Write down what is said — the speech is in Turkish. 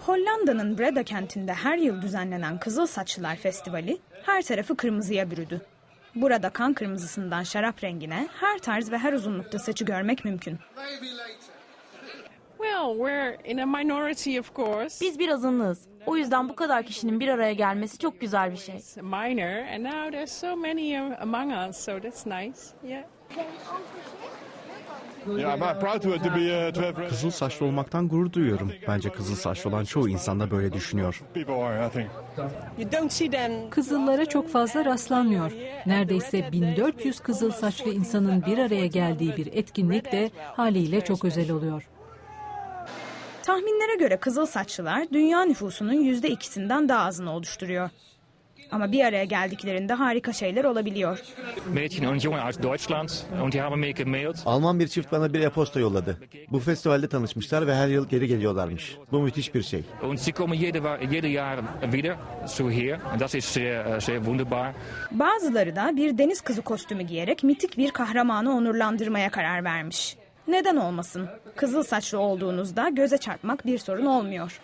Hollanda'nın Breda kentinde her yıl düzenlenen Kızıl Saçlılar Festivali her tarafı kırmızıya bürüdü. Burada kan kırmızısından şarap rengine her tarz ve her uzunlukta saçı görmek mümkün. Biz bir azınlığız. O yüzden bu kadar kişinin bir araya gelmesi çok güzel bir şey. Uh, Kızıl saçlı olmaktan gurur duyuyorum. Bence kızıl saçlı olan çoğu insan da böyle düşünüyor. Kızıllara çok fazla rastlanmıyor. Neredeyse 1400 kızıl saçlı insanın bir araya geldiği bir etkinlik de haliyle çok özel oluyor. Tahminlere göre Kızıl Saçlılar dünya nüfusunun yüzde ikisinden daha azını oluşturuyor. Ama bir araya geldiklerinde harika şeyler olabiliyor. Mädchen und Junge aus Deutschland und die haben mir gemailt. Alman bir çift bana bir e-posta yolladı. Bu festivalde tanışmışlar ve her yıl geri geliyorlarmış. Bu müthiş bir şey. Und sie kommen jede, wa- jede Jahr wieder zu hier. Und das ist sehr, äh, sehr wunderbar. Bazıları da bir deniz kızı kostümü giyerek mitik bir kahramanı onurlandırmaya karar vermiş. Neden olmasın? Kızıl saçlı olduğunuzda göze çarpmak bir sorun olmuyor.